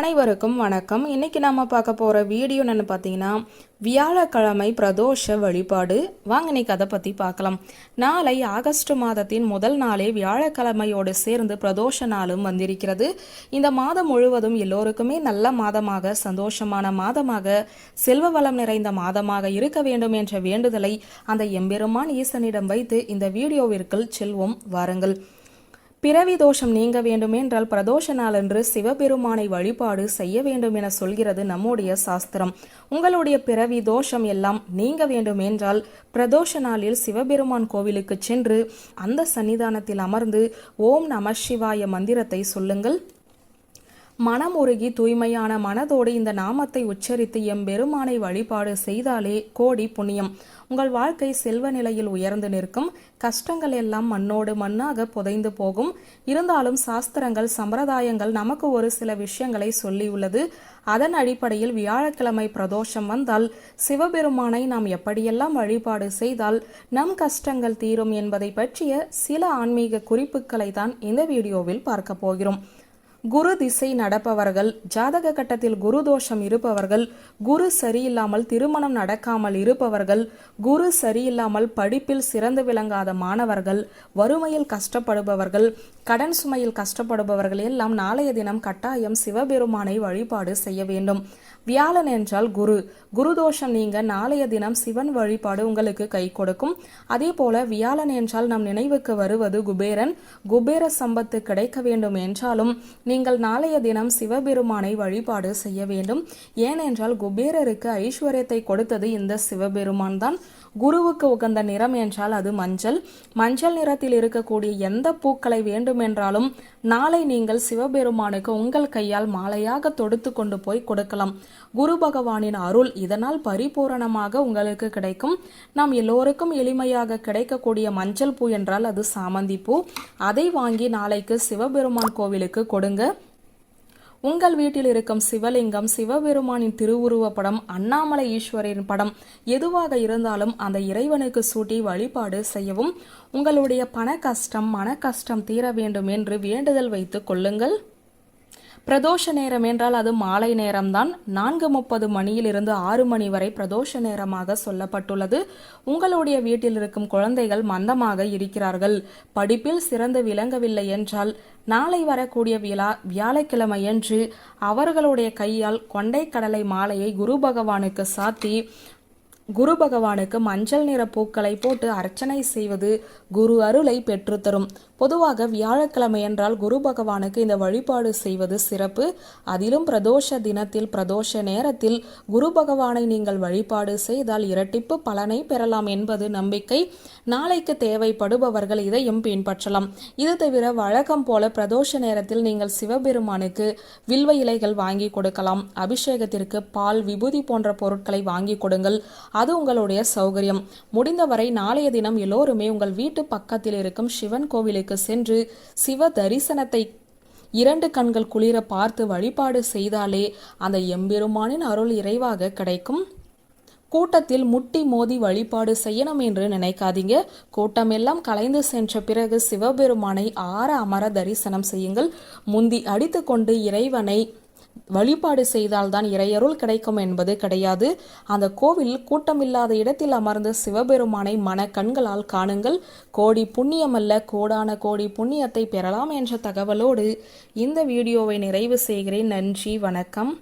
அனைவருக்கும் வணக்கம். இன்னைக்கு நாம பார்க்க போற வீடியோ என்னன்னு பார்த்தீங்கன்னா வியாழக்கிழமை பிரதோஷ வழிபாடு. வாங்க இன்னைக்கு அதை பத்தி பார்க்கலாம். நாளை ஆகஸ்ட் மாதத்தின் முதல் நாளே வியாழக்கிழமையோடு சேர்ந்து பிரதோஷ நாளும் வந்திருக்கிறது. இந்த மாதம் முழுவதும் எல்லோருக்குமே நல்ல மாதமாக சந்தோஷமான மாதமாக செல்வ வளம் நிறைந்த மாதமாக இருக்க வேண்டும் என்ற வேண்டுதலை அந்த எம்பெருமான் ஈசனிடம் வைத்து இந்த வீடியோவிற்குள் செல்வோம். வாருங்கள். பிறவி தோஷம் நீங்க வேண்டுமென்றால் பிரதோஷ நாளன்று சிவபெருமானை வழிபாடு செய்ய வேண்டும் என சொல்கிறது நம்முடைய சாஸ்திரம். உங்களுடைய பிறவி தோஷம் எல்லாம் நீங்க வேண்டுமென்றால் பிரதோஷ நாளில் சிவபெருமான் கோவிலுக்கு சென்று அந்த சன்னிதானத்தில் அமர்ந்து ஓம் நம சிவாய மந்திரத்தை சொல்லுங்கள். மனமுருகி தூய்மையான மனதோடு இந்த நாமத்தை உச்சரித்து எம்பெருமானை வழிபாடு செய்தாலே கோடி புண்ணியம். உங்கள் வாழ்க்கை செல்வ நிலையில் உயர்ந்து நிற்கும். கஷ்டங்கள் எல்லாம் மண்ணோடு மண்ணாக புதைந்து போகும். இருந்தாலும் சாஸ்திரங்கள் சம்பிரதாயங்கள் நமக்கு ஒரு சில விஷயங்களை சொல்லியுள்ளது அதன் அடிப்படையில் வியாழக்கிழமை பிரதோஷம் வந்தால் சிவபெருமானை நாம் எப்படியெல்லாம் வழிபாடு செய்தால் நம் கஷ்டங்கள் தீரும் என்பதை பற்றிய சில ஆன்மீக குறிப்புகளை தான் இந்த வீடியோவில் பார்க்க போகிறோம். குரு திசை நடப்பவர்கள் ஜாதக கட்டத்தில் குரு தோஷம் இருப்பவர்கள் குரு சரியில்லாமல் திருமணம் நடக்காமல் இருப்பவர்கள் குரு சரியில்லாமல் படிப்பில் சிறந்து விளங்காத மாணவர்கள் வறுமையில் கஷ்டப்படுபவர்கள் கடன் சுமையில் கஷ்டப்படுபவர்கள் எல்லாம் நாளைய தினம் கட்டாயம் சிவபெருமானை வழிபாடு செய்ய வேண்டும். வியாழன் என்றால் குரு. குரு தோஷம் நீங்க நாளைய தினம் சிவன் வழிபாடு உங்களுக்கு கை கொடுக்கும். அதே போல வியாழன் என்றால் நம் நினைவுக்கு வருவது குபேரன். குபேர சம்பத்து கிடைக்க வேண்டும் என்றாலும் நீங்கள் நாளைய தினம் சிவபெருமானை வழிபாடு செய்ய வேண்டும். ஏனென்றால் குபேரருக்கு ஐஸ்வர்யத்தை கொடுத்தது இந்த சிவபெருமான் தான் குருவுக்கு உகந்த நிறம் என்றால் அது மஞ்சள். மஞ்சள் நிறத்தில் இருக்கக்கூடிய எந்த பூக்களை வேண்டுமென்றாலும் நாளை நீங்கள் சிவபெருமானுக்கு உங்கள் கையால் மாலையாக தொடுத்து கொண்டு போய் கொடுக்கலாம். குரு பகவானின் அருள் இதனால் பரிபூரணமாக உங்களுக்கு கிடைக்கும். நாம் எல்லோருக்கும் எளிமையாக கிடைக்கக்கூடிய மஞ்சள் பூ என்றால் அது சாமந்தி பூ. அதை வாங்கி நாளைக்கு சிவபெருமான் கோவிலுக்கு கொடுங்க. உங்கள் வீட்டில் இருக்கும் சிவலிங்கம் சிவபெருமானின் திருவுருவ படம் அண்ணாமலை ஈஸ்வரின் படம் எதுவாக இருந்தாலும் அந்த இறைவனுக்கு சூட்டி வழிபாடு செய்யவும் உங்களுடைய பண கஷ்டம் மன கஷ்டம் தீர வேண்டும் என்று வேண்டுதல் வைத்துக் கொள்ளுங்கள். பிரதோஷ நேரம் என்றால் அது மாலை நேரம்தான். நான்கு முப்பது மணியிலிருந்து ஆறு மணி வரை பிரதோஷ நேரமாக சொல்லப்பட்டுள்ளது. உங்களுடைய வீட்டில் இருக்கும் குழந்தைகள் மந்தமாக இருக்கிறார்கள். படிப்பில் சிறந்து விளங்கவில்லை என்றால் நாளை வரக்கூடிய விழா வியாழக்கிழமையன்று அவர்களுடைய கையால் கொண்டை கடலை மாலையை குரு பகவானுக்கு சாத்தி குரு பகவானுக்கு மஞ்சள் நிற பூக்களை போட்டு அர்ச்சனை செய்வது குரு அருளை பெற்றுத்தரும். பொதுவாக வியாழக்கிழமை என்றால் குரு பகவானுக்கு இந்த வழிபாடு செய்வது சிறப்பு. அதிலும் பிரதோஷ தினத்தில் பிரதோஷ நேரத்தில் குரு பகவானை நீங்கள் வழிபாடு செய்தால் இரட்டிப்பு பலனை பெறலாம் என்பது நம்பிக்கை. நாளைக்கு தேவைப்படுபவர்கள் இதையும் பின்பற்றலாம். இது தவிர வழக்கம் போல பிரதோஷ நேரத்தில் நீங்கள் சிவபெருமானுக்கு வில்வ இலைகள் வாங்கி கொடுக்கலாம். அபிஷேகத்திற்கு பால் விபூதி போன்ற பொருட்களை வாங்கி கொடுங்கள். அது உங்களுடைய சௌகரியம். முடிந்தவரை நாளைய தினம் எல்லோருமே உங்கள் வீட்டு பக்கத்தில் இருக்கும் சிவன் கோவிலுக்கு சென்று சிவ தரிசனத்தை இரண்டு கண்கள் குளிர பார்த்து வழிபாடு செய்தாலே அந்த எம்பெருமானின் அருள் இறைவாக கிடைக்கும். கூட்டத்தில் முட்டி மோதி வழிபாடு செய்யணும் என்று நினைக்காதீங்க. கூட்டமெல்லாம் கலைந்து சென்ற பிறகு சிவபெருமானை ஆற அமர தரிசனம் செய்யுங்கள். முந்தி அடித்துக்கொண்டு இறைவனை வழிபாடு செய்தால்தான் இறையருள் கிடைக்கும் என்பது கிடையாது. அந்த கோவில் கூட்டமில்லாத இடத்தில் அமர்ந்து சிவபெருமானை மன கண்களால் காணுங்கள். கோடி புண்ணியமல்ல கோடான கோடி புண்ணியத்தை பெறலாம் என்ற தகவலோடு இந்த வீடியோவை நிறைவு செய்கிறேன். நன்றி வணக்கம்.